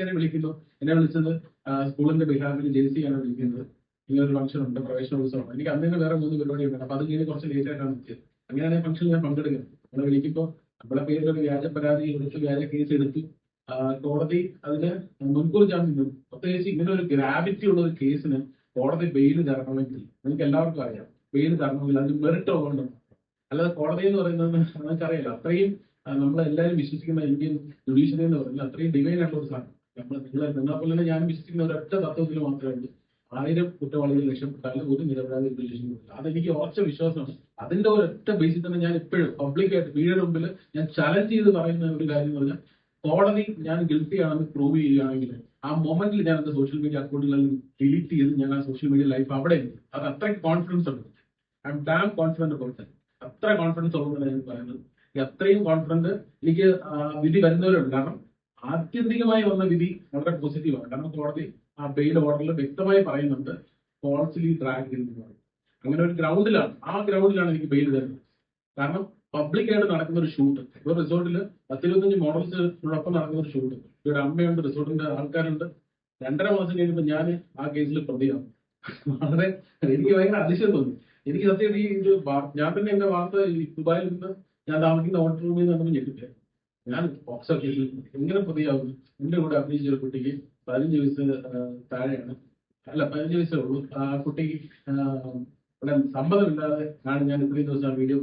ആൾക്കാരെ വിളിക്കുന്നു. എന്നെ വിളിച്ചത് സ്കൂളിന്റെ ബിഹാഫിൽ ജെ സി ആണ് വിളിക്കുന്നത്. ഇങ്ങനെ ഒരു ഫംഗ്ഷൻ ഉണ്ട് പ്രവേശനോത്സവം എനിക്ക് അന്ന് വേറെ മൂന്ന് പരിപാടി ഉണ്ട് അപ്പൊ അത് കഴിഞ്ഞ് കുറച്ച് ലേറ്റ് ആയിട്ടാണ് എത്തിയത്. അങ്ങനെയാണ് ഈ ഫംഗ്ഷൻ ഞാൻ പങ്കെടുക്കുന്നത്. നമ്മളെ വിളിക്കുമ്പോൾ നമ്മളെ ഒരു വ്യാജ പരാതി എടുത്ത് വ്യാജ കേസ് എടുത്തു കോടതി അതിന് മുൻകൂർ ജാമ്യം തന്നു. പ്രത്യേകിച്ച് ഇങ്ങനെ ഒരു ഗ്രാവിറ്റി ഉള്ള ഒരു കേസിന് കോടതി ബെയിൽ തരണമെങ്കിൽ നിങ്ങൾക്ക് എല്ലാവർക്കും അറിയാം. ബെയിൽ തരണമെങ്കിൽ അതിന് മെറിറ്റ് ഉള്ളതുകൊണ്ട് അല്ലാതെ കോടതി എന്ന് പറയുന്നത് നമുക്കറിയാലോ അത്രയും നമ്മളെല്ലാവരും വിശ്വസിക്കുന്ന ഇന്ത്യൻ ജുഡീഷ്യറി എന്ന് പറയുന്നത് അത്രയും ഡിവൈൻ ആയിട്ടുള്ള ഒരു സാധനം. നമ്മൾ നിങ്ങളെ നിങ്ങളെ പോലെ തന്നെ ഞാൻ വിശ്വസിക്കുന്ന ഒരൊറ്റ തത്വത്തിൽ മാത്രമേ ഉള്ളൂ ആയിരം കുറ്റവാളികൾ രക്ഷപ്പെട്ടാലും ഒരു നിരപരാധി രക്ഷപ്പെട്ടില്ല അതെനിക്ക് ഉറച്ച വിശ്വാസമാണ്. അതിന്റെ ഒരൊറ്റ ബേസിൽ തന്നെ ഞാൻ ഇപ്പോഴും പബ്ലിക്കായിട്ട് വീടിന് മുമ്പിൽ ഞാൻ ചലഞ്ച് ചെയ്ത് പറയുന്ന ഒരു കാര്യം എന്ന് പറഞ്ഞാൽ കോടതി ഞാൻ ഗിൽറ്റി ആണെന്ന് പ്രൂവ് ചെയ്യുകയാണെങ്കിൽ ആ മൊമെന്റിൽ ഞാൻ എന്റെ സോഷ്യൽ മീഡിയ അക്കൗണ്ടുകളിൽ ഡിലീറ്റ് ചെയ്ത് ഞാൻ ആ സോഷ്യൽ മീഡിയ ലൈഫ് അവിടെ അത് അത്ര കോൺഫിഡൻസ് ഉണ്ട് I am damn confident person അത്ര കോൺഫിഡൻസ് ഉള്ളതാണ് ഞാൻ പറയുന്നത്. അത്രയും കോൺഫിഡന്റ് എനിക്ക് വിധി വരുന്നവരുണ്ട് കാരണം ആത്യന്തികമായി വന്ന വിധി വളരെ പോസിറ്റീവാണ് കാരണം കോടതി ആ ബെയിൽ ഓർഡറിൽ വ്യക്തമായി പറയുന്നുണ്ട് ഫോൾസ്ലി ഡ്രാഗ് എന്ന് പറയും. അങ്ങനെ ഒരു ഗ്രൗണ്ടിലാണ് ആ ഗ്രൗണ്ടിലാണ് എനിക്ക് ബെയിൽ തരുന്നത്. കാരണം പബ്ലിക്കായിട്ട് നടക്കുന്ന ഒരു ഷൂട്ട് ഇപ്പോൾ റിസോർട്ടിൽ പത്തിരുപത്തഞ്ച് മോഡൽസിനോടൊപ്പം നടക്കുന്ന ഒരു ഷൂട്ട് ഇവിടെ അമ്മയുണ്ട് റിസോർട്ടിന്റെ ആൾക്കാരുണ്ട്. രണ്ടര മാസം കഴിയുമ്പോൾ ഞാൻ ആ കേസിൽ പ്രതിയാവും വളരെ എനിക്ക് ഭയങ്കര അതിശയം തോന്നി. എനിക്ക് സത്യം ഈ ഇത് ഞാൻ തന്നെ എന്റെ വാർത്ത ദുബായിൽ നിന്ന് ഞാൻ താമസിക്കുന്ന ഹോട്ടൽ റൂമിൽ നിന്ന് ഞെട്ടിട്ട് ഞാൻ ഒബ്സർവ് ഓഫീസിൽ എങ്ങനെ പ്രതിയാവും എന്റെ കൂടെ അഭിനയിച്ച ഒരു കുട്ടിക്ക് പതിനഞ്ച് വയസ്സ് താഴെയാണ്. അല്ല പതിനഞ്ച് വയസ്സേ ഉള്ളൂ. ആ കുട്ടിക്ക് ഇവിടെ സമ്മതമില്ലാതെ ആണ് ഞാൻ ഇത്രയും ദിവസം ആ വീഡിയോ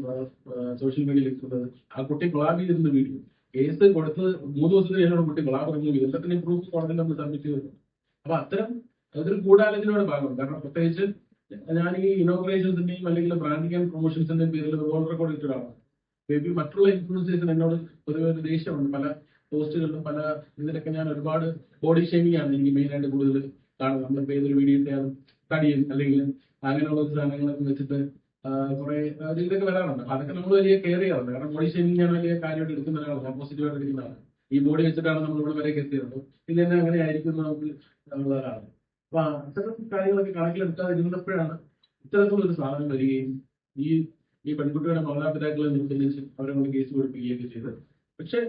സോഷ്യൽ മീഡിയയിൽ ഇട്ടിരുന്നത് ആ കുട്ടി കൊളാബ് ചെയ്തിരുന്ന വീഡിയോ. കേസ് കൊടുത്ത് മൂന്ന് ദിവസത്തിന് ശേഷം കുട്ടി കൊളാബ് ഇറങ്ങിയത്. എല്ലാത്തിനും പ്രൂഫ് കോടതിയിൽ നമ്മൾ സബ്മിറ്റ് ചെയ്തിട്ടുണ്ട് അപ്പൊ അത്തരം അതൊരു ഗൂഢാലോചനയുടെ ഭാഗമാണ്. കാരണം പ്രത്യേകിച്ച് ഞാൻ ഈ ഇനോഗ്രേഷൻസിന്റെയും അല്ലെങ്കിൽ ബ്രാൻഡിംഗ് ആൻഡ് പ്രൊമോഷൻസിന്റെയും പേരിൽ വേൾഡ് റെക്കോർഡ് ഇട്ട ഒരാളാണ് മേ ബി മറ്റുള്ള ഇൻഫ്ലുവൻസേഴ്സിന് എന്നോട് പൊതുവെ ഒരു ദേഷ്യമുണ്ട്. പല പോസ്റ്റുകളിലും പല ഇതിലൊക്കെ ഞാൻ ഒരുപാട് ബോഡി ഷേമിംഗ് ആണ് എനിക്ക് മെയിൻ ആയിട്ട് കൂടുതൽ കാണുന്നത്. നമ്മളിപ്പോ ഏതൊരു വീഡിയോ ഇട്ടാലും തടിയും അല്ലെങ്കിൽ അങ്ങനെയുള്ള സാധനങ്ങളൊക്കെ വെച്ചിട്ട് കുറെ ഇതൊക്കെ വരാറുണ്ട്. അതൊക്കെ നമ്മൾ വലിയ കെയർ ചെയ്യാറുണ്ട്. കാരണം ബോഡി ഷേമിംഗ് ഞാൻ വലിയ കാര്യമായിട്ട് എടുക്കുന്ന ഒരാളാണ് പോസിറ്റീവായിട്ട് എടുക്കുന്ന ആളാണ് ഈ ബോഡി വെച്ചിട്ടാണ് നമ്മൾ ഇവിടെ വരെ എത്തിയത് ഇത് തന്നെ അങ്ങനെ ആയിരിക്കും നമുക്ക് ഉള്ളതാണ് അപ്പൊ അത്തരം കാര്യങ്ങളൊക്കെ കണക്കിലെടുക്കാതെ ഇരുന്നപ്പോഴാണ് ഒരു സാധനം വരികയും ഈ ഈ പെൺകുട്ടിയുടെ മാതാപിതാക്കളെ നിർബന്ധിച്ച് അവരെ കൊണ്ട് കേസ് കൊടുപ്പിക്കുകയൊക്കെ ചെയ്തത് പക്ഷെ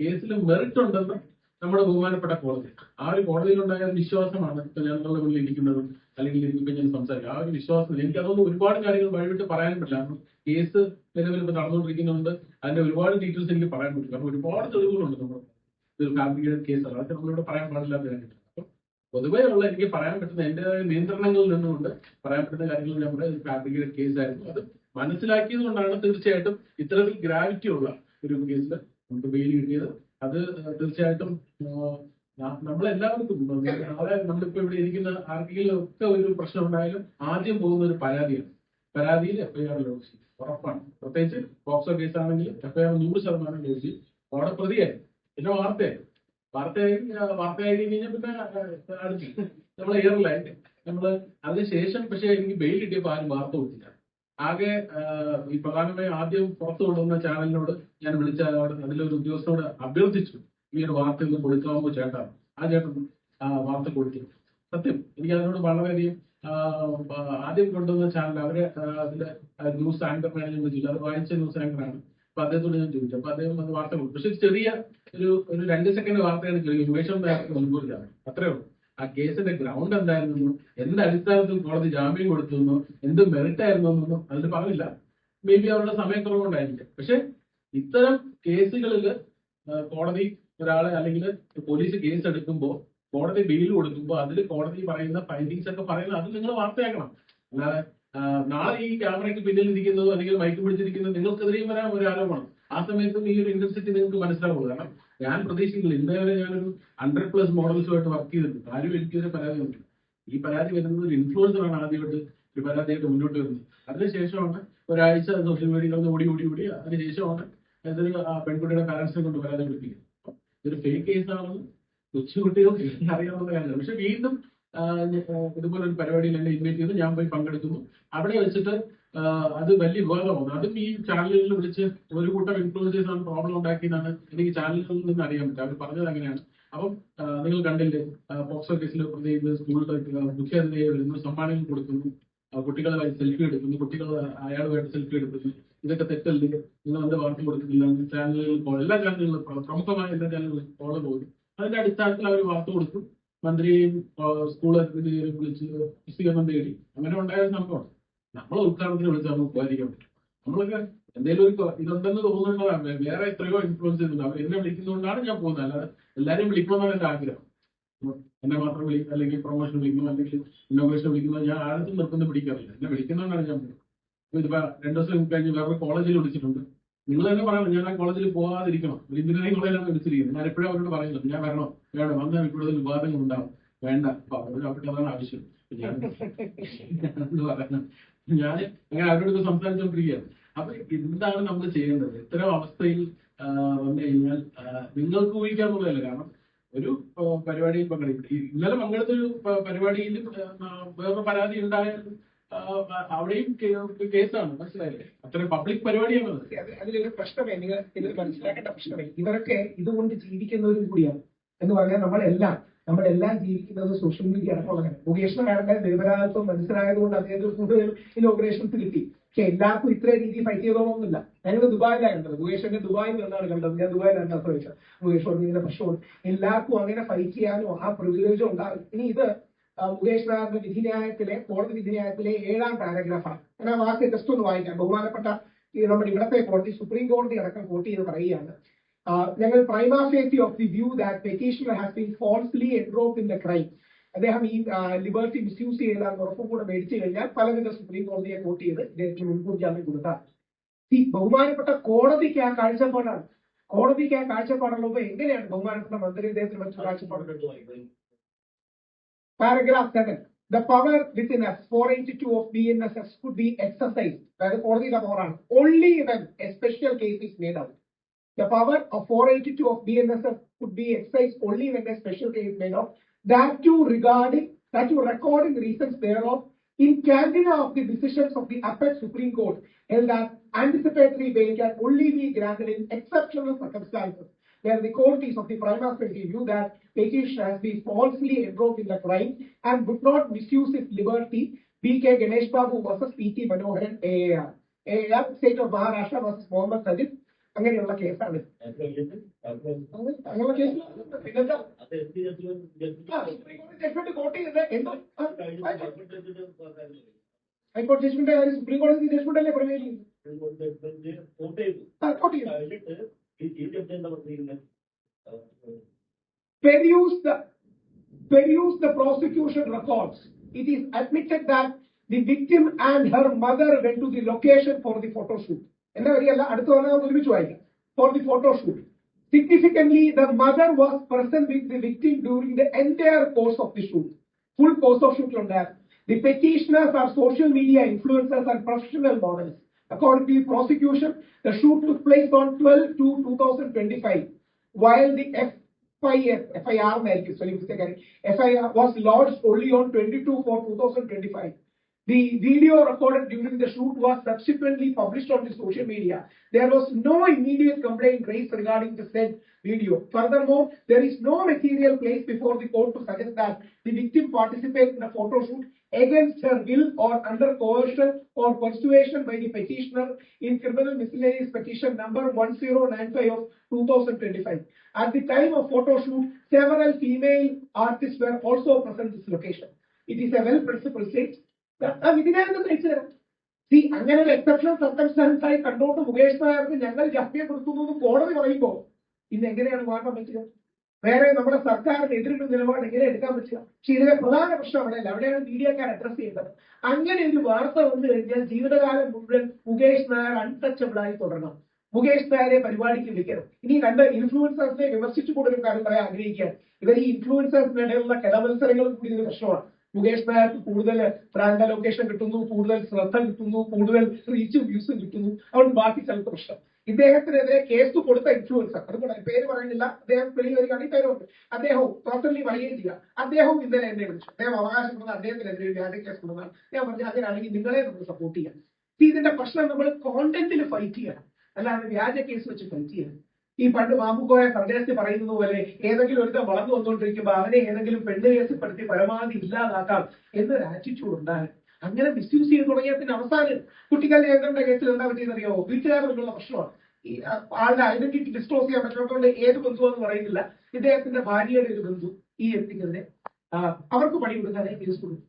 കേസിൽ മെറിറ്റ് ഉണ്ടെന്ന് നമ്മുടെ ബഹുമാനപ്പെട്ട കോടതി. ആ ഒരു കോടതിയിലുണ്ടായ വിശ്വാസമാണ് ഇപ്പൊ ഞാൻ നിങ്ങളുടെ മുന്നിൽ ഇരിക്കുന്നതും അല്ലെങ്കിൽ ഇപ്പൊ ഞാൻ സംസാരിക്കും. ആ ഒരു വിശ്വാസം എനിക്ക് അതൊന്നും ഒരുപാട് കാര്യങ്ങൾ വഴിവിട്ട് പറയാൻ പറ്റില്ല. കാരണം കേസ് നിലവിൽ ഇപ്പൊ നടന്നുകൊണ്ടിരിക്കുന്നുണ്ട്. അതിന്റെ ഒരുപാട് ഡീറ്റെയിൽസ് എനിക്ക് പറയാൻ പറ്റും. കാരണം ഒരുപാട് തെളിവുകളുണ്ട് നമ്മൾ ഇതൊരു ഫാബ്രിക്കേറ്റഡ് കേസാണ് അതൊക്കെ നമ്മളിവിടെ പറയാൻ പാടില്ലാത്ത കാര്യങ്ങൾ പൊതുവേ ഉള്ള എനിക്ക് പറയാൻ പറ്റുന്ന എന്റെ നിയന്ത്രണങ്ങളിൽ നിന്നുകൊണ്ട് പറയാൻ പറ്റുന്ന കാര്യങ്ങൾ നമ്മുടെ ഫാബ്രിക്കേറ്റഡ് കേസ് ആയിരുന്നു അത്. മനസ്സിലാക്കിയത് കൊണ്ടാണ് തീർച്ചയായിട്ടും ഇത്തരത്തിൽ ഗ്രാവിറ്റി ഉള്ള ഒരു കേസിൽ നമുക്ക് ബെയിൽ കിട്ടിയത്. അത് തീർച്ചയായിട്ടും നമ്മളെല്ലാവർക്കും നാളെ നമ്മളിപ്പോ ഇവിടെ ഇരിക്കുന്ന ആർക്കെങ്കിലും ഒക്കെ ഒരു പ്രശ്നം ഉണ്ടായാലും ആദ്യം പോകുന്ന ഒരു പരാതിയാണ്. പരാതിയിൽ എഫ്ഐആർ ലോഡ് ഉറപ്പാണ്. പ്രത്യേകിച്ച് പോക്സോ കേസ് ആണെങ്കിൽ എഫ്ഐആർ നൂറ് ശതമാനം ലോഡ് ചെയ്യും അവിടെ പ്രതിയായി. പിന്നെ വാർത്തയായി. വാർത്തയായി വാർത്തയായി കഴിഞ്ഞാൽ പിന്നെ അടുത്ത്. നമ്മളെ എയറിലായി നമ്മൾ അതിനുശേഷം പക്ഷെ എനിക്ക് ബെയിൽ കിട്ടിയപ്പോൾ ആരും വാർത്ത കൊടുത്തില്ല. ആകെ ഈ പ്രധാനമായും ആദ്യം പുറത്തു കൊണ്ടുവന്ന ചാനലിനോട് ഞാൻ വിളിച്ച അതിലൊരു ഉദ്യോഗസ്ഥനോട് അഭ്യർത്ഥിച്ചു. ഈ ഒരു വാർത്ത ഇന്ന് കൊടുക്കാമോ ചേട്ടാ? ആ ചേട്ടൻ വാർത്ത കൊടുത്തു സത്യം എനിക്ക് അതിനോട് വളരെയധികം ആദ്യം കൊണ്ടുവന്ന ചാനൽ അവരെ അതിന്റെ ന്യൂസ് ആങ്കറിനാണ് ഞാൻ വിളിച്ചില്ല അത് വായിച്ച ന്യൂസ് ആങ്കറാണ് അപ്പൊ അദ്ദേഹത്തോട് ഞാൻ ചോദിച്ചു. അപ്പൊ അദ്ദേഹം അത് വാർത്ത കൊടുത്തു പക്ഷെ ചെറിയ ഒരു ഒരു രണ്ട് സെക്കൻഡ് വാർത്തയാണ് ചെറിയ ഉന്മേഷം മുൻകൂറിലാണ് അത്രേ ഉള്ളൂ. ആ കേസിന്റെ ഗ്രൗണ്ട് എന്തായിരുന്നു? എന്ത് അടിസ്ഥാനത്തിൽ കോടതി ജാമ്യം കൊടുത്തു എന്നോ എന്ത് മെറിറ്റ് ആയിരുന്നു എന്നൊന്നും അതിൽ പറഞ്ഞില്ല മേ ബി അവരുടെ സമയക്കുറവുകൊണ്ടായിരിക്കും പക്ഷെ ഇത്തരം കേസുകളിൽ കോടതി ഒരാളെ അല്ലെങ്കിൽ പോലീസ് കേസ് എടുക്കുമ്പോൾ കോടതി ബെയിൽ കൊടുക്കുമ്പോൾ അതിൽ കോടതി പറയുന്ന ഫൈൻഡിങ്സ് ഒക്കെ പറയുന്നത് അത് നിങ്ങൾ വാർത്തയാക്കണം. അല്ലാതെ നാളെ ഈ ക്യാമറയ്ക്ക് പിന്നിൽ ഇരിക്കുന്നതോ അല്ലെങ്കിൽ മൈക്ക് പിടിച്ചിരിക്കുന്നതോ നിങ്ങൾക്കെതിരെയും വരാൻ ഒരു ആരോപണം. ആ സമയത്തും ഈ ഒരു ഇന്റൻസിറ്റി നിങ്ങൾക്ക് മനസ്സിലാവുള്ളൂ. കാരണം ഞാൻ പ്രതീക്ഷിക്കുന്നില്ല. ഇന്നേ ഞാനൊരു ഹൺഡ്രഡ് പ്ലസ് മോഡൽസുമായിട്ട് വർക്ക് ചെയ്തിട്ടുണ്ട്. ആരും എനിക്കൊരു പരാതി വന്നിട്ടില്ല. ഈ പരാതി വരുന്നത് ഒരു ഇൻഫ്ലുവൻസറാണ് ആദ്യമായിട്ട് ഒരു പരാതിയായിട്ട് മുന്നോട്ട് വരുന്നത്. അതിനുശേഷമാണ് ഒരാഴ്ച സോഷ്യൽ മീഡിയയിൽ ഓടി ഓടി ഓടി. അതിനുശേഷമാണ് ഇതൊരു പെൺകുട്ടിയുടെ പാരൻസിനെ കൊണ്ട് പരാതി പിടിപ്പിക്കുന്നത് ഇതൊരു ഫേക്ക് കേസാണെന്ന് കൊച്ചുകുട്ടികൾക്ക് അറിയാവുന്ന കാര്യമാണ് പക്ഷെ വീണ്ടും ഇതുപോലൊരു പരിപാടിയിൽ എന്നെ ഇൻവൈറ്റ് ചെയ്ത്. ഞാൻ പോയി പങ്കെടുക്കുന്നു. അവിടെ വെച്ചിട്ട് അത് വലിയ വിവാദമാണ്. അതും ഈ ചാനലുകളിൽ വിളിച്ച് ഒരു കൂട്ടം ഇൻഫ്ലുവൻസേഴ്സാണ് പ്രോബ്ലം ഉണ്ടാക്കിയെന്നാണ് എനിക്ക് ചാനലുകളിൽ നിന്ന് അറിയാൻ പറ്റും അവർ പറഞ്ഞത് അങ്ങനെയാണ്. അപ്പം നിങ്ങൾ കണ്ടില്ലേ പോക്സോ കേസിൽ പ്രതി സ്കൂളിൽ മുഖ്യാതിഥിയെ വരുന്നു സമ്മാനങ്ങൾ കൊടുക്കുന്നു കുട്ടികളെ സെൽഫി എടുക്കുന്നു കുട്ടികൾ അയാളുമായിട്ട് സെൽഫി എടുക്കുന്നു. ഇതൊക്കെ തെറ്റല്ലേ? നിങ്ങൾ എന്താ വാർത്ത കൊടുക്കുന്നില്ല? ചാനലുകളിൽ എല്ലാ ചാനലുകളിലും പ്ര- പ്രമുഖമായ എല്ലാ ചാനലുകളിലും ഫോളോ പോയി. അതിന്റെ അടിസ്ഥാനത്തിൽ അവർ വാർത്ത കൊടുത്തു. മന്ത്രിയെയും സ്കൂൾ വിളിച്ച് വിശദീകരണം തേടി. അങ്ങനെ ഉണ്ടായ സംഭവമാണ്. സംഭവം നമ്മളെ ഉദ്ഘാടനത്തിന് വിളിച്ചാൽ നമുക്ക് പോകാതിരിക്കാൻ പറ്റും. നമ്മളൊക്കെ എന്തെങ്കിലും ഒരു ഇതുണ്ടെന്ന് തോന്നുന്നതാണ് വേറെ എത്രയോ ഇൻഫ്ലുവൻസ് ചെയ്യുന്നുണ്ട്. എന്നെ വിളിക്കുന്നതുകൊണ്ടാണ് ഞാൻ പോകുന്നത്. അല്ലാതെ എല്ലാവരും വിളിക്കണമെന്നാണ് എന്റെ ആഗ്രഹം. എന്നെ മാത്രം വിളിക്കുക അല്ലെങ്കിൽ പ്രൊമോഷൻ വിളിക്കുന്നു അല്ലെങ്കിൽ ഇന്നോവേഷൻ വിളിക്കുന്നത് ഞാൻ ആരും നിർബന്ധം പിടിക്കാറില്ല. എന്നെ വിളിക്കുന്നതുകൊണ്ടാണ് ഞാൻ പോകുന്നത്. ഇപ്പൊ ഇതിപ്പോ രണ്ടു ദിവസം കഴിഞ്ഞ് വേറെ കോളേജിൽ വിളിച്ചിട്ടുണ്ട്. നിങ്ങൾ തന്നെ പറയണം ഞാൻ ആ കോളേജിൽ പോകാതിരിക്കണം. ഒരു എഞ്ചിനീയറിംഗ് കോളേജിലാണ് വിളിച്ചിരിക്കുന്നത്. ഞാൻ എപ്പോഴും അവരോട് പറയുന്നത്? ഞാൻ വരണം വേണം. വന്നാൽ കൂടുതൽ വിവാദങ്ങൾ ഉണ്ടാവും. വേണ്ട. അവർക്ക് അതാണ് ആവശ്യം. ഞാൻ അങ്ങനെ അവരോട് സംസാരിച്ചുകൊണ്ടിരിക്കുകയാണ് അപ്പൊ എന്താണ് നമ്മൾ ചെയ്യേണ്ടത്? ഇത്തരം അവസ്ഥയിൽ വന്നു കഴിഞ്ഞാൽ നിങ്ങൾക്ക് ഊഹിക്കാന്നുള്ളതല്ല കാരണം ഒരു പരിപാടിയിൽ പങ്കെടുക്കും. ഇന്നലെ പങ്കെടുത്ത ഒരു പരിപാടിയിൽ വേറെ പരാതി ഉണ്ടായാൽ ആ, അവിടെയും കേസാണ്. മനസ്സിലായില്ലേ? അത്ര പബ്ലിക് പരിപാടിയാണ് അത്. അത് അതിലൊരു പ്രശ്നമേ. നിങ്ങൾ മനസ്സിലാക്കേണ്ട പ്രശ്നമേ. ഇവരൊക്കെ ഇതുകൊണ്ട് ജീവിക്കുന്നവരും കൂടിയാണ്. എന്ന് പറഞ്ഞാൽ നമ്മളെല്ലാം നമ്മളെല്ലാം ജീവിക്കുന്നത് സോഷ്യൽ മീഡിയ അടക്കമുള്ള മുകേഷ് നായരുടെ നിരപരാധിത്വം മനസ്സിലായതുകൊണ്ട് അദ്ദേഹത്തിന് കൂടുതൽ ഇനോഗ്രേഷൻസ് കിട്ടി. പക്ഷെ എല്ലാവർക്കും ഇത്ര രീതിയിൽ ഫൈറ്റ് ചെയ്തോളൊന്നുമില്ല ഞങ്ങൾ ദുബായിലാണ് കണ്ടത്. മുകേഷിന്റെ ദുബായിൽ നിന്നാണ് കണ്ടത്. ഞാൻ ദുബായിലാണ് ആശ്രയിച്ചത് മുകേഷ് പറഞ്ഞ പ്രശ്നമുണ്ട് എല്ലാവർക്കും അങ്ങനെ ഫൈറ്റ് ചെയ്യാനോ ആ പ്രിവിലേജോ ഉണ്ടാകും ഇനി ഇത് മുകേഷ് നായരുടെ വിധിന്യായത്തിലെ കോടതി വിധിന്യായത്തിലെ ഏഴാം പാരഗ്രാഫാണ് ഞാൻ ആ വാക്ക് ജസ്റ്റ് ഒന്ന് വായിക്കാം. ബഹുമാനപ്പെട്ട നമ്മുടെ ഇവിടത്തെ കോടതി സുപ്രീം കോടതി അടക്കം കോട്ട് ചെയ്ത് പറയുകയാണ്. ആ, ഞങ്ങൾ prima facie of the view that petitioner has been falsely എൻറോപ്പ് in the crime അദ്ദേഹം ഈ ലിബർട്ടി മിസ്യൂസ് എന്ന് ഉറപ്പും കൂടെ മേടിച്ചു കഴിഞ്ഞാൽ പലവിധ സുപ്രീം കോടതിയെ കോട്ട് ചെയ്ത് ഇദ്ദേഹത്തിന് മുൻകൂർ ജാമ്യം കൊടുക്കാം. ഈ ബഹുമാനപ്പെട്ട കോടതിക്ക് ആ കാഴ്ചപ്പാടാണ്. കോടതിക്ക് ആ കാഴ്ചപ്പാടുള്ളപ്പോൾ എങ്ങനെയാണ് ബഹുമാനപ്പെട്ട മന്ത്രി ഇദ്ദേഹത്തിന് മറ്റു കാഴ്ചപ്പാടുകൾ Paragraph seven, the power four two of B N of S could be exercised, അതായത് കോടതിയുടെ പവറാണ് only even a special case is made out. The power of four eighty-two of BNSF could be exercised only when a special case made out. That too regarding, that too recording reasons thereof in cantina of the decisions of the Apex Supreme Court held that anticipatory bail can only be granted in exceptional circumstances where the court is of the prima facie view that petitioner has been falsely enrolled in the crime and would not misuse his liberty. B.K. Ganesh Babu versus P.T. Manoharan AAR. AAR, State of Maharashtra versus Mohammed Sajid. അങ്ങനെയുള്ള കേസാണ് അങ്ങ- അങ്ങനെയുള്ള case പിന്നെന്താ ആ, supreme കോടതി judgement coat ചെയ്തത് എന്തോ ആ, ഹൈക്കോടതി ജഡ്ജ്മെന്റ് കാര്യം സുപ്രീം കോടതി ജഡ്ജ്മെന്റ് അല്ലേ പ്രമേയം ചെയ്യുന്നത് ആ, കോട്ട് ചെയ്തു peruse the peruse the prosecution records, it is admitted that the victim and her mother went to the location for the photo shoot. എന്റെ വരിയല്ല അടുത്ത പറഞ്ഞാൽ നമുക്ക് ഒരുമിച്ച് വായിക്കാം for the photo shoot significantly the mother was present with the victim during the entire course of the shoot full course of ഷൂട്ടിലുണ്ടായിരുന്നു the petitioners are social media influencers and professional models According to the prosecution, the shoot took place on 12 to 2025, while the FIR, FIR എന്നായിരിക്കും spelling mistake ആയിരിക്കും. FIR was lodged only on 22 for 2025. The video recorded during the shoot was subsequently published on the social media. There was no immediate complaint raised regarding the said video. Furthermore, there is no material placed before the court to suggest that the victim participated in a photo shoot against her will or under coercion or persuasion by the petitioner in criminal miscellaneous petition number 1095 of 2025. At the time of photo shoot, several female artists were also present in this location. It is a well-principled state. ആ ഇതിനായിരുന്നു കഴിച്ചു തരാം. C അങ്ങനെ ഒരു exceptional circumstances ആയി കണ്ടുകൊണ്ട് മുകേഷ് നായർക്ക് ഞങ്ങൾ ജപ്തിയെ എന്ന് കോടതി പറയുമ്പോൾ ഇന്ന് എങ്ങനെയാണ് മാറ്റാൻ പറ്റുക വേറെ നമ്മുടെ സർക്കാരിന് എതിരുള്ള നിലപാട് എങ്ങനെ എടുക്കാൻ പറ്റുക? പക്ഷെ ഇതിലെ പ്രധാന പ്രശ്നം അവിടെയല്ല അവിടെയാണ് മീഡിയക്കാർ അഡ്രസ് ചെയ്യേണ്ടത് അങ്ങനെ ഒരു വാർത്ത വന്നു കഴിഞ്ഞാൽ ജീവിതകാലം മുഴുവൻ മുകേഷ് നായർ അൺടച്ചബിൾ ആയി തുടരണം. മുകേഷ് നായരെ പരിപാടിക്ക് വിളിക്കണം. ഇനി രണ്ട് ഇൻഫ്ലുവൻസേഴ്സിനെ വിമർശിച്ചു കൂടുതലും കാര്യം പറയാൻ ആഗ്രഹിക്കുകയാണ്. ഇവർ ഈ ഇൻഫ്ലുവൻസേഴ്സിനിടയിലുള്ള കലമത്സരങ്ങളും കൂടി ഇതിന് പ്രശ്നമാണ്. മുകേഷ് നായർക്ക് കൂടുതൽ ബ്രാൻഡ് അലോക്കേഷൻ കിട്ടുന്നു കൂടുതൽ ശ്രദ്ധ കിട്ടുന്നു കൂടുതൽ റീച്ചും വ്യൂസും കിട്ടുന്നു. അതുകൊണ്ട് ബാക്കി ചില പ്രശ്നം. ഇദ്ദേഹത്തിനെതിരെ കേസ് കൊടുത്ത ഇൻഫ്ലുവൻസർ അതുകൊണ്ട് പേര് പറയുന്നില്ല. അദ്ദേഹം വെളി വരികയാണെങ്കിൽ പേരുണ്ട്. അദ്ദേഹവും ടോട്ടലി വരികയും ചെയ്യുക അദ്ദേഹവും ഇന്നലെ എന്നെ വിളിച്ചു. അദ്ദേഹം അവകാശപ്പെടുന്ന അദ്ദേഹത്തിനെതിരെ വ്യാജ കേസ് കൊടുക്കാൻ. ഞാൻ പറഞ്ഞു അങ്ങനെയാണെങ്കിൽ നിങ്ങളെ നമ്മൾ സപ്പോർട്ട് ചെയ്യാം ഇതിന്റെ പ്രശ്നം നമ്മൾ കോണ്ടന്റിൽ ഫൈറ്റ് ചെയ്യണം. അല്ലാതെ വ്യാജ കേസ് വെച്ച് ഫൈറ്റ് ചെയ്യണം ഈ പണ്ട് മാമുക്കോയ സന്ദേശത്തിൽ പറയുന്നത് പോലെ ഏതെങ്കിലും ഒരുത്തം വളർന്നു വന്നുകൊണ്ടിരിക്കുമ്പോൾ അവനെ ഏതെങ്കിലും പെണ്ണ് കേസിൽപ്പെടുത്തി പരമാവധി ഇല്ലാതാക്കാം എന്നൊരു ആറ്റിറ്റ്യൂഡ് അങ്ങനെ മിസ്യൂസ് ചെയ്ത് തുടങ്ങിയ പിന്നെ അവസാനം കുട്ടിക്കാലം ഏതെങ്കിലും കേസിൽ എന്താ പറ്റിയെന്നറിയോ വീട്ടുകാരനുള്ള പ്രശ്നമാണ്. ആളുടെ ഐഡന്റിറ്റി ഡിസ്ക്ലോസ് ചെയ്യാൻ പറ്റാത്തതുകൊണ്ട് ഏത് ബന്ധുവെന്ന് പറയുന്നില്ല. ഇദ്ദേഹത്തിന്റെ ഭാര്യയുടെ ഒരു ബന്ധു ഈ എത്തിക്കുന്നതിനെ അവർക്ക് പണി കൊടുക്കാനായി കേസ് കൊടുക്കും.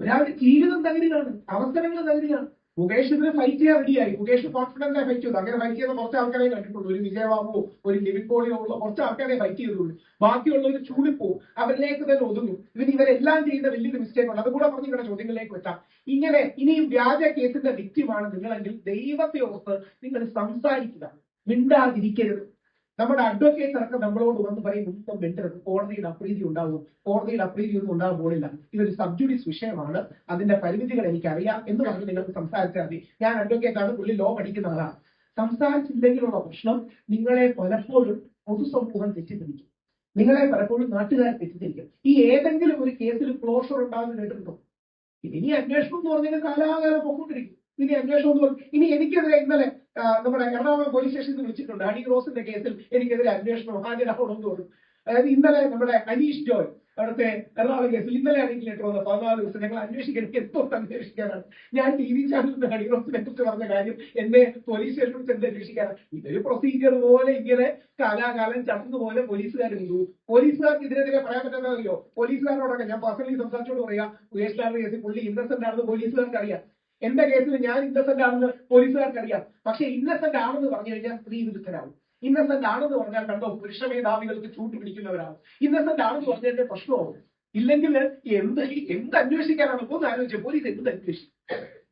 ഒരാളുടെ ജീവിതം തകരുകയാണ് അവസരങ്ങൾ തകരുകയാണ്. മുകേഷ് ഇതിന് ഫൈറ്റ് ചെയ്യാൻ റെഡിയായി മുകേഷ് കോൺഫിഡന്റ് ഫൈറ്റ് ചെയ്തു. അങ്ങനെ ഫൈറ്റ് ചെയ്യുന്ന കുറച്ച് ആൾക്കാരെ കണ്ടിട്ടുള്ളൂ. ഒരു വിജയബാബുവോ ഒരു ലിവിൻ പോളിയോ ഉള്ള കുറച്ച് ആൾക്കാരെ ഫൈറ്റ് ചെയ്തുള്ളൂ. ബാക്കിയുള്ളവർ ചൂടിപ്പോ അവരിലേക്ക് തന്നെ ഒതുങ്ങും. ഇവന് ഇവരെല്ലാം ചെയ്യുന്ന വലിയൊരു മിസ്റ്റേക്ക് ഉണ്ട് അതുകൂടെ പറഞ്ഞ് നിങ്ങളുടെ ചോദ്യങ്ങളിലേക്ക് വെച്ചാൽ ഇങ്ങനെ ഇനിയും വ്യാജ കേസിന്റെ വിക്റ്റിമാണ് നിങ്ങളെങ്കിൽ ദൈവത്തെ ഓർത്ത് നിങ്ങൾ സംസാരിക്കുക. മിണ്ടാതിരിക്കരുത്. നമ്മുടെ അഡ്വക്കേറ്റ് അടക്കം നമ്മളോട് വന്ന് പറയും ഒന്നും മിണ്ടരുത് കോടതിയിൽ അപ്രീതി ഉണ്ടാവും കോടതിയിൽ അപ്രീതി ഒന്നും ഉണ്ടാകാൻ പോലില്ല ഇതൊരു സബ്ജുഡീസ് വിഷയമാണ്. അതിന്റെ പരിമിതികൾ എനിക്കറിയാം. എന്ന് പറഞ്ഞ് നിങ്ങൾക്ക് സംസാരിച്ചാൽ മതി. ഞാൻ അഡ്വക്കേറ്റ് ആണ്. പുള്ളി ലോ പഠിക്കുന്ന ആളാണ്. സംസാരിച്ചില്ലെങ്കിലുള്ള പ്രശ്നം നിങ്ങളെ പലപ്പോഴും പൊതുസമൂഹം തെറ്റിദ്ധരിക്കും. നിങ്ങളെ പലപ്പോഴും നാട്ടുകാർ തെറ്റിദ്ധരിക്കും. ഈ ഏതെങ്കിലും ഒരു കേസിൽ ക്ലോഷർ ഉണ്ടാകുന്ന കേട്ടിട്ടുണ്ടോ? ഇനി അന്വേഷണം എന്ന് പറഞ്ഞാൽ കാലാകാലം പൊക്കോണ്ടിരിക്കും. ഇനി അന്വേഷണം എന്ന് പറഞ്ഞു ഇനി എനിക്കെതിരെ ഇന്നലെ നമ്മുടെ എറണാകുളം പോലീസ് സ്റ്റേഷനിൽ വിളിച്ചിട്ടുണ്ട്. ഹണി റോസിന്റെ കേസിൽ എനിക്കെതിരെ അന്വേഷണം ഹാജരാകണമെന്ന് തോന്നും അതായത് ഇന്നലെ നമ്മുടെ അനീഷ് ജോയ് അവിടുത്തെ എറണാകുളം കേസിൽ ഇന്നലെ ആണെങ്കിൽ ലെറ്റർ വന്ന പതിനാല് ദിവസം ഞങ്ങൾ അന്വേഷിക്കണം എന്തോട്ട് അന്വേഷിക്കാനാണ് ഞാൻ ടി വി ചാനലിൽ ഹണി റോസിനെ കുറിച്ച് പറഞ്ഞ കാര്യം എന്നെ പോലീസ് സ്റ്റേഷനിൽ ചെന്ന് എന്ത് അന്വേഷിക്കാനാണ് ഇതൊരു പ്രൊസീജിയർ പോലെ ഇങ്ങനെ കാലാകാലം ചടന്നു പോലെ പോലീസുകാർ ചെയ്തു. പോലീസുകാർക്ക് പറയാൻ പറ്റുന്നതല്ലോ പോലീസുകാരോടൊക്കെ ഞാൻ പേഴ്സണലി സംസാരിച്ചോട് പറയാം. ഉയർച്ചാറിന്റെ കേസിൽ പുള്ളി ഇന്നസെന്റ് ആണെന്ന് പോലീസുകാർക്ക് അറിയാം എന്റെ കേസിൽ ഞാൻ ഇന്നസെന്റ് ആണെന്ന് പോലീസുകാർക്ക് അറിയാം പക്ഷെ ഇന്നസെന്റ് ആണെന്ന് പറഞ്ഞു കഴിഞ്ഞാൽ സ്ത്രീ വിരുദ്ധരാകും ഇന്നസെന്റ് ആണെന്ന് പറഞ്ഞാൽ കണ്ടോ പുരുഷ മേധാവികൾക്ക് ചൂട്ട് പിടിക്കുന്നവരാണ് ഇന്നസെന്റ് ആണെന്ന് പറഞ്ഞതിന്റെ പ്രശ്നമാവും. ഇല്ലെങ്കിൽ എന്ത് എന്ത് അന്വേഷിക്കാനാണ് ഒന്ന് ആലോചിച്ചു പോലീസ് എന്ത് അന്വേഷിക്കും?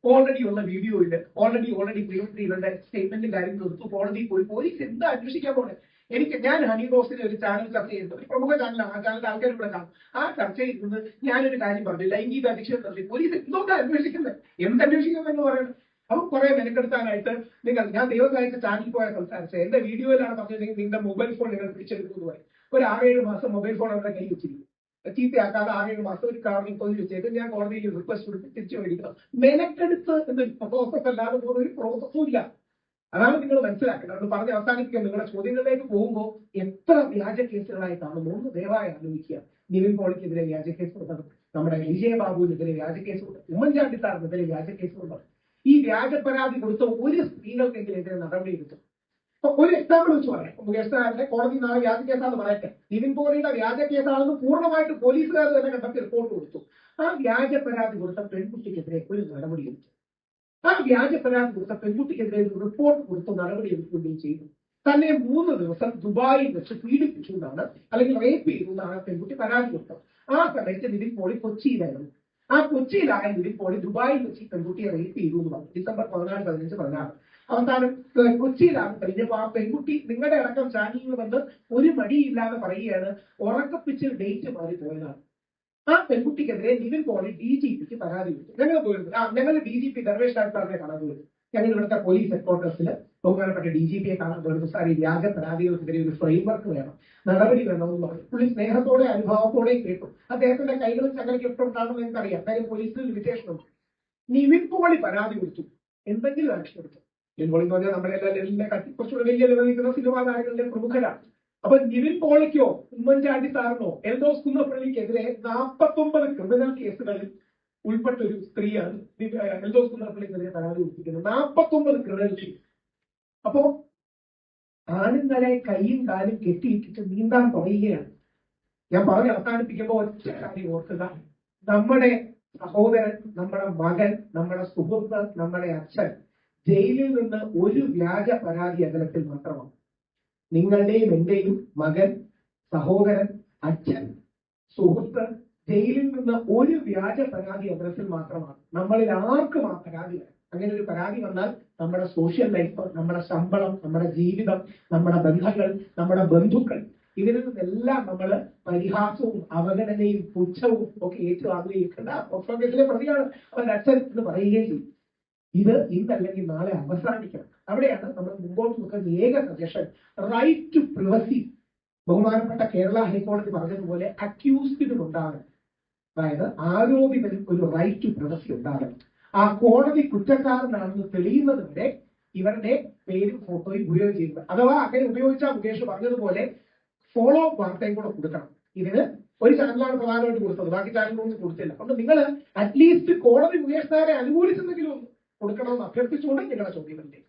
ഓൾറെഡി ഉള്ള വീഡിയോയിൽ ഓൾറെഡി ഓൾറെഡി പ്രിയപ്പെട്ട സ്റ്റേറ്റ്മെന്റും കാര്യങ്ങളും എടുത്തു കോടതി പോയി പോലീസ് എന്താ അന്വേഷിക്കാൻ പോണേ? എനിക്ക് ഞാൻ ഹണി റോസിന്റെ ഒരു ചാനൽ ചർച്ച ചെയ്യുന്നത് ഒരു പ്രമുഖ ചാനലാണ് ആ ചാനൽ ആൾക്കാർ ഇവിടെ കാണും. ആ ചർച്ച ചെയ്യുന്നത് ഞാനൊരു കാര്യം പറഞ്ഞു ലൈംഗിക അധിക്ഷേപം നടത്തി പോലീസ് എന്തുകൊണ്ടാണ് അന്വേഷിക്കുന്നത് എന്ത് എന്ന് പറയുന്നത് അപ്പൊ കുറെ മെനക്കെടുത്താനായിട്ട് നിങ്ങൾ ഞാൻ ദൈവകാഴ്ച ചാനലിൽ പോയ സംസാരിച്ചത്. എന്റെ വീഡിയോയിലാണ് പറഞ്ഞത് നിങ്ങളുടെ മൊബൈൽ ഫോൺ നിങ്ങൾ പിടിച്ചെടുക്കുന്നു പറയും. ഒരു ആറേഴ് മാസം മൊബൈൽ ഫോൺ അവരുടെ കയ്യിൽ വെച്ചിരിക്കും ചീത്തയാക്കാതെ ആരെങ്കിലും മാസം ഒരു കാറിൽ പോയി വെച്ചേക്ക്. ഞാൻ കോടതിയിൽ റിക്വസ്റ്റ് കൊടുത്ത് തിരിച്ചു മേടിക്കണം മെനക്കെടുത്ത് എന്നൊരു പ്രോസസ് അല്ലാതെ ഒരു പ്രോസസ്സും ഇല്ല. അതാണ് നിങ്ങൾ മനസ്സിലാക്കേണ്ടത്. അത് പറഞ്ഞ് അവസാനിപ്പിക്കാം നിങ്ങളുടെ ചോദ്യങ്ങളിലേക്ക് പോകുമ്പോൾ എത്ര വ്യാജ കേസുകളായിട്ടാണ് മൂന്ന് ദയവായി ആലോചിക്കുക. നിവിൻ പോളിക്കെതിരെ വ്യാജ കേസ് കൊടുത്തത് നമ്മുടെ വിജയബാബുവിനെതിരെ വ്യാജ കേസ് കൊടുത്തത് ഉമ്മൻചാണ്ടി സാറിനെതിരെ വ്യാജ കേസ് കൊടുത്തത് ഈ വ്യാജ പരാതി കൊടുത്ത ഒരു സ്ത്രീകൾക്കെതിരെ നടപടി എടുത്തു. ഒരു എക്സാമ്പിൾ വെച്ച് പറയാം. മുകേഷ് സാറിന്റെ കോടതി നാളെ വ്യാജ കേസാണെന്ന് പറയട്ടെ. നിവിൻ പോളിയുടെ വ്യാജ കേസാണെന്ന് പൂർണമായിട്ട് പോലീസുകാർ തന്നെ കണ്ടെത്തി റിപ്പോർട്ട് കൊടുത്തു. ആ വ്യാജ പരാതി കൊടുത്ത പെൺകുട്ടിക്കെതിരെ ഒരു നടപടി എടുത്തു. ആ വ്യാജ പരാതി കൊടുത്ത പെൺകുട്ടിക്കെതിരെ ഒരു റിപ്പോർട്ട് കൊടുത്ത് നടപടി എടുക്കുകയും ചെയ്തു. തന്നെ മൂന്ന് ദിവസം ദുബായിൽ വെച്ച് പീഡിപ്പിച്ചു എന്നാണ് അല്ലെങ്കിൽ റേപ്പ് ചെയ്തു എന്നാണ് പെൺകുട്ടി പരാതി കൊടുത്തത്. ആ സമയത്ത് നിവിൻ പോളി കൊച്ചിയിലായിരുന്നു. ആ കൊച്ചിയിലായ നിവിൻ പോളി ദുബായിൽ വെച്ച് പെൺകുട്ടിയെ റേപ്പ് ചെയ്തു എന്ന് പറഞ്ഞു. ഡിസംബർ പതിനാല് പതിനഞ്ച് പതിനാറ്. അവസാനം കൊച്ചിയിലാണ് കഴിഞ്ഞപ്പോ ആ പെൺകുട്ടി നിങ്ങളുടെ അടക്കം ചാനലിൽ വന്ന് ഒരു മടിയില്ലാതെ പറയുകയാണ് ഉറക്കപ്പിച്ച് ഡേറ്റ് മാറി പോയതാണ്. ആ പെൺകുട്ടിക്കെതിരെ നിവിൻ പോളി ഡി ജി പിക്ക് പരാതി കൊടുത്തു. ഞങ്ങൾ പോയിരുന്നു. ആ ഞങ്ങൾ ഡി ജി പി രാജ് സാറിനെ കാണാൻ പോയിരുന്നു. ഞങ്ങൾ ഇവിടുത്തെ പോലീസ് ഹെഡ്ക്വാർട്ടേഴ്സിൽ ബഹുമാനപ്പെട്ട ഡി ജി പിയെ കാണാൻ പോയിരുന്നു. സാർ ഈ വ്യാജ പരാതികൾക്കെതിരെ ഒരു ഫ്രെയിംവർക്ക് വേണം നടപടി വേണമെന്ന് പറഞ്ഞു. പുള്ളി സ്നേഹത്തോടെ അനുഭവത്തോടെയും കേട്ടു. അദ്ദേഹത്തിന്റെ കൈകളും ചങ്ങലയ്ക്ക് ഇഷ്ടപ്പെട്ടാണെന്ന് എനിക്കറിയാം. കാര്യം പോലീസിൽ ലിമിറ്റേഷൻ ഉണ്ട്. നിവിൻ പോളി പരാതി കൊടുത്തു. എന്തെങ്കിലും ആക്ഷൻ എടുത്തു. നിവിൻ പോളി എന്ന് പറഞ്ഞാൽ നമ്മുടെ എല്ലാ കുറച്ചുകൂടെ വലിയ ലെവലിൽ നിൽക്കുന്ന സിനിമാ താരങ്ങളുടെ പ്രമുഖരാണ്. അപ്പൊ നിവിൻ പോളിക്കോ ഉമ്മൻചാണ്ടി സാറിനോ എൽദോസ് കുന്നപ്പള്ളിക്കെതിരെ നാൽപ്പത്തൊമ്പത് ക്രിമിനൽ കേസുകളിൽ ഉൾപ്പെട്ട ഒരു സ്ത്രീയാണ് എൽദോസ് കുന്നപ്പള്ളിക്കെതിരെ പരാതി കൊടുത്തിരിക്കുന്നത്. നാൽപ്പത്തൊമ്പത് ക്രിമിനൽ കേസ് അപ്പോ ആണുങ്ങളെ കൈയും കാലും കെട്ടിയിട്ടിട്ട് നീന്താൻ തുടങ്ങുകയാണ് ഞാൻ പറഞ്ഞ് അവസാനിപ്പിക്കുമ്പോൾ ഒറ്റ കാര്യം ഓർക്കുക. നമ്മുടെ സഹോദരൻ നമ്മുടെ മകൻ നമ്മുടെ സുഹൃത്ത് നമ്മുടെ അച്ഛൻ ജയിലിൽ നിന്ന് ഒരു വ്യാജ പരാതി അകലത്തിൽ മാത്രമാണ്. നിങ്ങളുടെയും എന്റെയും മകൻ സഹോദരൻ അച്ഛൻ സുഹൃത്ത് ജയിലിൽ നിന്ന് ഒരു വ്യാജ പരാതി അകലത്തിൽ മാത്രമാണ്. നമ്മളിൽ ആർക്കും ആ പരാതി അങ്ങനെ ഒരു പരാതി വന്നാൽ നമ്മുടെ സോഷ്യൽ ലൈഫ് നമ്മുടെ ശമ്പളം നമ്മുടെ ജീവിതം നമ്മുടെ ബന്ധങ്ങൾ നമ്മുടെ ബന്ധുക്കൾ ഇതിൽ നിന്നെല്ലാം നമ്മൾ പരിഹാസവും അവഗണനയും പുച്ഛവും ഒക്കെ ഏറ്റുവാങ്ങുകയും കേസിലെ പ്രതിയാണ്. അവന്റെ അച്ഛൻ എന്ന് പറയുകയും ചെയ്യും. ഇത് ഇന്നല്ലെങ്കിൽ നാളെ അവസാനിക്കണം. അവിടെയാണ് നമ്മൾ മുമ്പോട്ട് നോക്കുന്ന ഏക സജഷൻ റൈറ്റ് ടു പ്രിവസി ബഹുമാനപ്പെട്ട കേരള ഹൈക്കോടതി പറഞ്ഞതുപോലെ അക്യൂസ്ഡിനും ഉണ്ടാകണം അതായത് ആരോപിതനും ഒരു റൈറ്റ് ടു പ്രിവസി ഉണ്ടാകണം. ആ കോടതി കുറ്റക്കാരനാണെന്ന് തെളിയുന്നത് വരെ ഇവരുടെ പേരും ഫോട്ടോയും ഉപയോഗം ചെയ്യുന്നത് അഥവാ അങ്ങനെ ഉപയോഗിച്ച മുകേഷ് പറഞ്ഞതുപോലെ ഫോളോ അപ്പ് വാർത്തയും കൂടെ കൊടുക്കണം. ഇതിന് ഒരു ചാനലാണ് പ്രധാനമായിട്ട് കൊടുത്തത്. ബാക്കി ചാനലൊന്നും കൊടുത്തില്ല. അതുകൊണ്ട് നിങ്ങൾ അറ്റ്ലീസ്റ്റ് കോടതി മുകേഷ് സാറെ അനുകൂലിച്ചെന്നെങ്കിലും കൊടുക്കണമെന്ന് അഭ്യർത്ഥിച്ചുകൊണ്ട് നിങ്ങളുടെ ചോദ്യങ്ങളിലേക്ക്